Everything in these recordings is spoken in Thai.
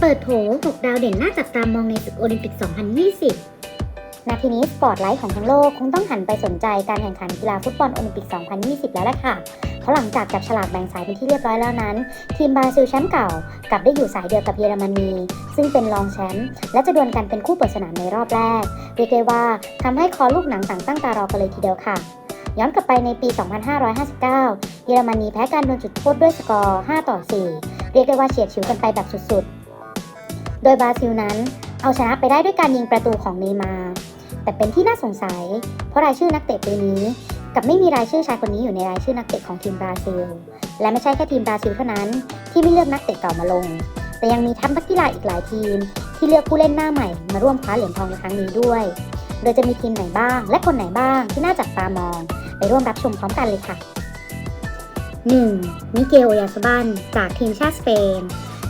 เปิดโผ6ดาวเด่นน่าจับตามองในศึกโอลิมปิก 2020 นาทีนี้สปอตไลท์ของทั้งโลกคงต้องหันไปสนใจการแข่งขันกีฬาฟุตบอลโอลิมปิก 2020 แล้วล่ะค่ะ เพราะหลังจากจับฉลากแบ่งสายเป็นที่เรียบร้อยแล้วนั้น ทีมบราซิลแชมป์เก่า กลับได้อยู่สายเดียวกับเยอรมนี ซึ่งเป็นรองแชมป์และจะดวลกันเป็นคู่เปิดสนามในรอบแรกเรียกได้ว่าทำให้คอลูกหนังต่างตั้งตารอกันเลยทีเดียวค่ะย้อนกลับไปในปี 2559 เยอรมนีแพ้การโดนจุดโทษด้วยสกอร์ 5 ต่อ 4 เรียกได้ว่าเฉียดฉิวกันไปแบบสุดๆ โดยบราซิลนั้นเอาชนะไปได้ด้วยการยิงประตูของเนย์มาร์แต่เป็นที่น่าสงสัย เพราะรายชื่อนักเตะปีนี้กับไม่มีรายชื่อชายคนนี้อยู่ในรายชื่อนักเตะของทีมบราซิล และไม่ใช่แค่ทีมบราซิลเท่านั้น ที่ไม่เลือกนักเตะเก่ามาลง แต่ยังมีทัพนักกีฬาอีกหลายทีม ที่เลือกผู้เล่นหน้าใหม่มาร่วมคว้าเหรียญทองในครั้งนี้ด้วย โดยจะมีทีมไหนบ้าง และคนไหนบ้างที่น่าจับตามอง ไปร่วมรับชมพร้อมกันเลยค่ะ 1. มิเกล โอยาสบัน จากทีมชาติสเปน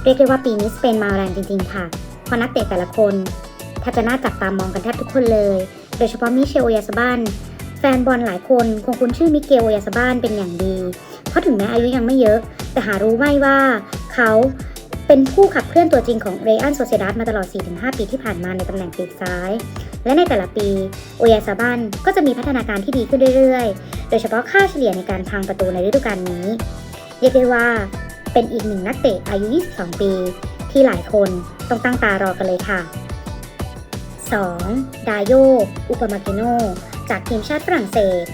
เรียกได้ว่าปีนี้สเปนมาแรงจริงๆค่ะ เพราะนักเตะแต่ละคนแทบจะน่าจับตามองกันแทบทุกคนเลย โดยเฉพาะมิเชลโอยาสบันแฟนบอลหลายคนคงคุ้นชื่อมิเกลโอยาสบันเป็นอย่างดี เพราะถึงแม้อายุยังไม่เยอะ แต่หารู้ไหมว่าเขาเป็นผู้ขับเคลื่อนตัวจริงของเรอันโซเซดัสมาตลอด 4-5 ปีที่ผ่านมาในตำแหน่งปีกซ้าย และในแต่ละปีโอยาซาบันก็จะมีพัฒนาการที่ดีขึ้นเรื่อยๆ โดยเฉพาะค่าเฉลี่ยในการพังประตูในฤดูกาลนี้ เรียกได้ว่า เป็นอีกหนึ่งนักเตะอายุ 22 ปี ที่หลายคนต้องตั้งตารอกันเลยค่ะ 2. ดาโย อุปมาเกโน จากทีมชาติฝรั่งเศส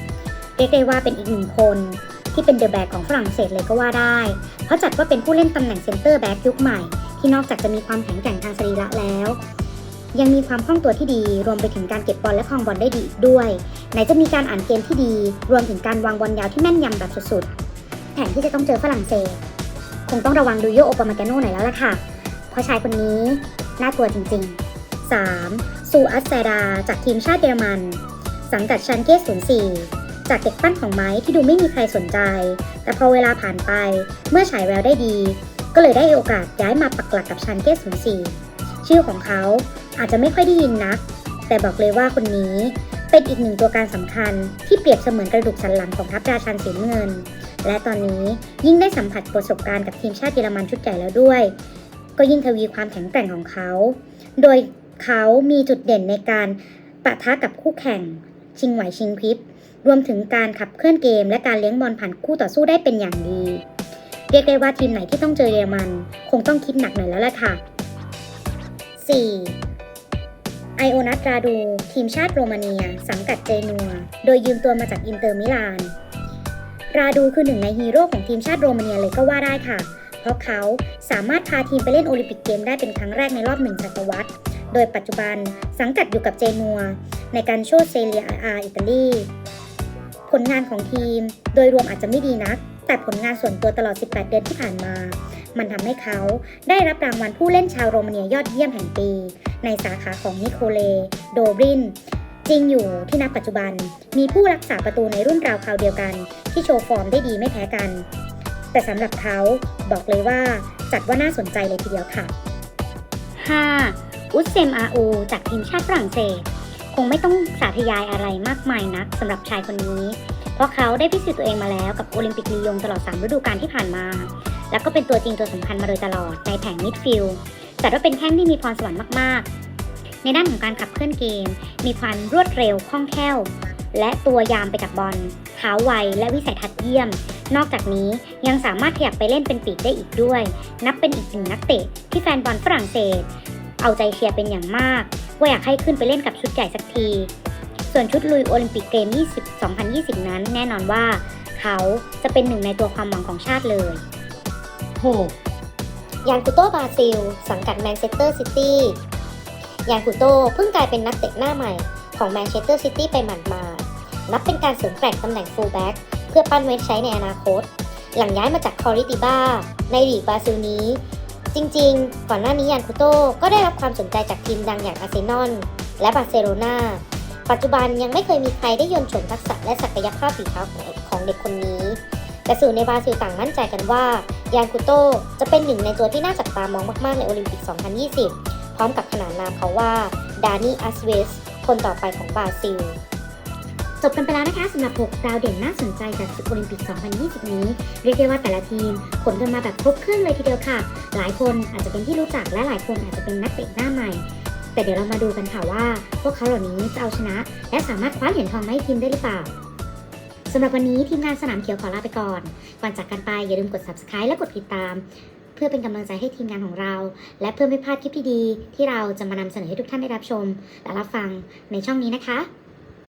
เรียกได้ว่าเป็นอีกหนึ่งคนที่เป็นเดอะแบ็กของฝรั่งเศสเลยก็ว่าได้ เพราะจัดว่าเป็นผู้เล่นตำแหน่งเซนเตอร์แบ็กยุคใหม่ ที่นอกจากจะมีความแข็งแกร่งทางสรีระแล้ว ยังมีความคล่องตัวที่ดี รวมไปถึงการเก็บบอลและครองบอลได้ดีด้วย ไหนจะมีการอ่านเกมที่ดี รวมถึงการวางบอลยาวที่แม่นยำแบบสุดๆ แผนที่จะต้องเจอฝรั่งเศส คงต้องระวังดูโยโอปามาแกโนหน่อยแล้วล่ะค่ะ เพราะชายคนนี้น่ากลัวจริงๆ 3. ซูอัสแซดา จากทีมชาติเยอรมัน สังกัดชันเก้04 จากเด็กปั้นของไม้ที่ดูไม่มีใครสนใจ แต่พอเวลาผ่านไปเมื่อฉายแววได้ดี ก็เลยได้โอกาสย้ายมาปักหลักกับชันเก้04 ชื่อของเขาอาจจะไม่ค่อยได้ยินนัก แต่บอกเลยว่าคนนี้ เป็นอีกหนึ่งตัวการสำคัญที่เปรียบเสมือนกระดูกสันหลังของทัพราชันสีน้ำเงิน และตอนนี้ยิ่งได้สัมผัสประสบการณ์กับทีมชาติเยอรมันชุดใหญ่แล้วด้วย ก็ยิ่งทวีความแข็งแกร่งของเขา โดยเขามีจุดเด่นในการปะทะกับคู่แข่ง ชิงไหวชิงพริบ รวมถึงการขับเคลื่อนเกม และการเลี้ยงบอลผ่านคู่ต่อสู้ได้เป็นอย่างดี เรียกได้ว่าทีมไหนที่ต้องเจอเยอรมัน คงต้องคิดหนักหน่อยแล้วล่ะค่ะ 4. ไอโอนัตราดู ทีมชาติโรมาเนีย สังกัดเจนัว โดยยืมตัวมาจากอินเตอร์มิลาน ราดูคือหนึ่งในฮีโร่ของทีมชาติโรมาเนียเลยก็ว่าได้ค่ะ เพราะเขาสามารถพาทีมไปเล่นโอลิมปิกเกมได้เป็นครั้งแรกในรอบหนึ่งศตวรรษ โดยปัจจุบันสังกัดอยู่กับเจนัว ในการโชว์เซเลียอาอิตาลีผลงานของทีมโดยรวมอาจจะไม่ดีนัก แต่ผลงานส่วนตัวตลอด 18 เดือนที่ผ่านมา มันทำให้เขาได้รับรางวัลผู้เล่นชาวโรมาเนียยอดเยี่ยมแห่งปี ในสาขาของนิโคเล โดบริน จริงอยู่ที่ณปัจจุบัน มีผู้รักษาประตูในรุ่นราวคราวเดียวกัน ที่โชว์ฟอร์มได้ดีไม่แพ้กัน แต่สำหรับเขาบอกเลยว่าจัดว่าน่าสนใจเลยทีเดียวค่ะ 5. อุสเซมอาอูจากทีมชาติฝรั่งเศส คงไม่ต้องสาธยายอะไรมากมายนักสำหรับชายคนนี้ เพราะเขาได้พิสูจน์ตัวเองมาแล้วกับโอลิมปิกลียงตลอด 3 ฤดูกาลที่ผ่านมา แล้วก็เป็นตัวจริงตัวสำคัญมาโดยตลอดในแผงมิดฟิลด์ จัดว่าเป็นแข้งที่มีพรสวรรค์มาก ๆ ในด้านของการขับเคลื่อนเกม มีความรวดเร็วคล่องแคล่ว และตัวยามไปกับบอลเท้าไวและวิสัยทัศน์เยี่ยม นอกจากนี้ยังสามารถขยับไปเล่นเป็นปีกได้อีกด้วย นับเป็นอีกหนึ่งนักเตะที่แฟนบอลฝรั่งเศส เอาใจเชียร์เป็นอย่างมาก ว่าอยากให้ขึ้นไปเล่นกับชุดใหญ่สักที ส่วนชุดลุยโอลิมปิกเกม 20 2020 นั้น แน่นอนว่า เขาจะเป็นหนึ่งในตัวความหวังของชาติเลย 6. ยานกุโตบราซิล สังกัดแมนเชสเตอร์ซิตี้ยานกุโตเพิ่งกลายเป็นนักเตะหน้าใหม่ของแมนเชสเตอร์ซิตี้ไปหมาดๆนับเป็นการเสริมแกร่งตำแหน่งฟูลแบ็กเพื่อปั้นไว้ใช้ในอนาคต หลังย้ายมาจากคอริติบ้าในลีกบราซิลนี้ จริงๆ ก่อนหน้านี้ยานคุโตก็ได้รับความสนใจจากทีมดังอย่างอาร์เซนอลและบาร์เซโลนาปัจจุบันยังไม่เคยมีใครได้ยนต์ชมทักษะและศักยภาพฝีเท้าของเด็กคนนี้ แต่สื่อในบราซิลต่างมั่นใจกันว่ายานคุโตจะเป็นหนึ่งในตัวที่น่าจับตามองมากๆในโอลิมปิก 2020 พร้อมกับขนานนามเขาว่าดานี่อัสเวสคนต่อไปของบราซิลจบกันไปแล้วนะคะสำหรับ 6 ดาวเด่นน่าสนใจจากศึกโอลิมปิก 2020 นี้ เรียกได้ว่าแต่ละทีมขนกันมาแบบครบเครื่องเลยทีเดียวค่ะ หลายคนอาจจะเป็นที่รู้จักและหลายคนอาจจะเป็นนักเตะหน้าใหม่ แต่เดี๋ยวเรามาดูกันค่ะว่า พวกเขาเหล่านี้จะเอาชนะ และสามารถคว้าเหรียญทองมาให้ทีมได้หรือเปล่า สำหรับวันนี้ทีมงานสนามเขียวขอลาไปก่อน ก่อนจากกันไปอย่าลืมกด subscribe และกดติดตาม เพื่อเป็นกำลังใจให้ทีมงานของเรา และเพื่อไม่พลาดคลิปดีๆที่เราจะมานำเสนอให้ทุกท่านได้รับชม และรับฟังในช่องนี้นะคะ